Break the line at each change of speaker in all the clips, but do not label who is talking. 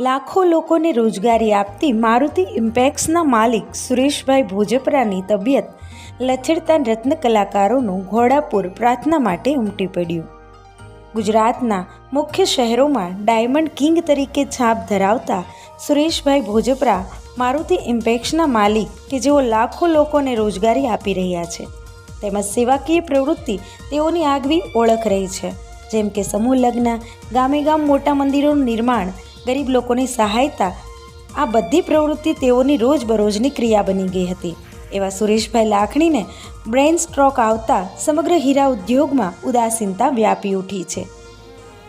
લાખો લોકોને રોજગારી આપતી મારુતિ ઇમ્પેક્સના માલિક સુરેશભાઈ ભોજપરાની તબિયત લથડતા રત્ન કલાકારોનું ઘોડાપુર પ્રાર્થના માટે ઉમટી પડ્યું. ગુજરાતના મુખ્ય શહેરોમાં ડાયમંડ કિંગ તરીકે છાપ ધરાવતા સુરેશભાઈ ભોજપરા મારુતિ ઇમ્પેક્સના માલિક કે જેઓ લાખો લોકોને રોજગારી આપી રહ્યા છે. તેમજ સેવાકીય પ્રવૃત્તિ તેઓની આગવી ઓળખ રહી છે. જેમ કે સમૂહ લગ્ન ગામે ગામ મોટા મંદિરોનું નિર્માણ ગરીબ લોકોની સહાયતા, આ બધી પ્રવૃત્તિ તેઓની રોજબરોજની ક્રિયા બની ગઈ હતી. એવા સુરેશભાઈ લાખણીને બ્રેઇન સ્ટ્રોક આવતા સમગ્ર હીરા ઉદ્યોગમાં ઉદાસીનતા વ્યાપી ઉઠી છે.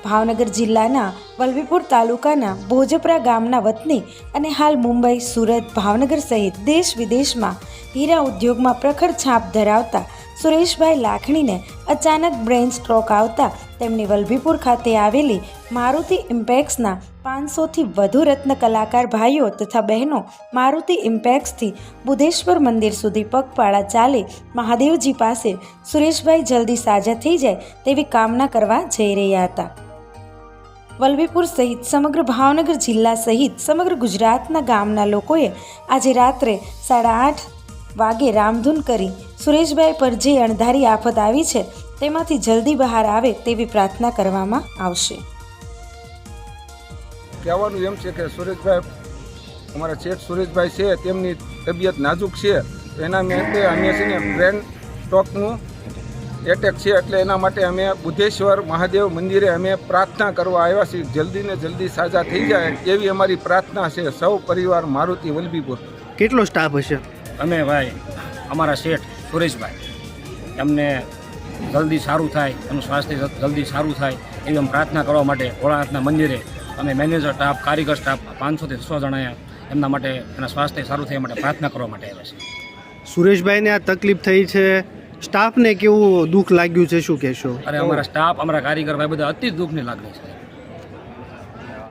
ભાવનગર જિલ્લાના વલભીપુર તાલુકાના ભોજપરા ગામના વતની અને હાલ મુંબઈ, સુરત, ભાવનગર સહિત દેશ વિદેશમાં હીરા ઉદ્યોગમાં પ્રખર છાપ ધરાવતા સુરેશભાઈ લાખણીને અચાનક બ્રેન સ્ટ્રોક આવતા તેમની વલભીપુર ખાતે આવેલી મારુતિ ઇમ્પેક્સના પાંચસોથી વધુ રત્ન કલાકાર ભાઈઓ તથા બહેનો મારુતિ ઇમ્પેક્સથી બુધેશ્વર મંદિર સુધી પગપાળા ચાલી મહાદેવજી પાસે સુરેશભાઈ જલ્દી સાજા થઈ જાય તેવી કામના કરવા જઈ રહ્યા હતા. વલભીપુર સહિત સમગ્ર ભાવનગર જિલ્લા સહિત સમગ્ર ગુજરાતના ગામના લોકોએ આજે રાત્રે સાડા આઠ વાગે રામધૂન કરી સુરેશભાઈ પર જે અણધારી આફત આવી છે તેમાંથી જલ્દી બહાર આવે તેવી પ્રાર્થના કરવામાં આવશે.
કહેવાનું એમ છે કે સુરેશભાઈ અમારા શેઠ સુરેશભાઈ છે તેમની તબિયત નાજુક છે તો એના માટે અમે છે ને બ્રેન સ્ટોકનું એટેક છે એટલે એના માટે અમે બુદ્ધેશ્વર મહાદેવ મંદિરે અમે પ્રાર્થના કરવા આવ્યા છીએ. જલ્દી ને જલ્દી સાજા થઈ જાય એવી અમારી પ્રાર્થના છે. સૌ પરિવાર મારુતિ વલભીપુર
કેટલો સ્ટાફ હશે?
અમે ભાઈ અમારા શેઠ સુરેશભાઈ એમને જલ્દી સારું થાય એનું સ્વાસ્થ્ય જલ્દી સારું થાય એવી અમે પ્રાર્થના કરવા માટે ભોળાનાથના મંદિરે અમે મેનેજર સ્ટાફ કારીગર સ્ટાફ પાંચસોથી છસો જણાએ એમના માટે એના સ્વાસ્થ્ય સારું થાય માટે પ્રાર્થના કરવા માટે આવ્યા છે.
સુરેશભાઈને આ તકલીફ થઈ છે. સ્ટાફને કેવું દુઃખ લાગ્યું છે શું કહેશો?
અરે અમારા સ્ટાફ અમારા કારીગર ભાઈ બધા અતિ દુઃખની લાગણી છે.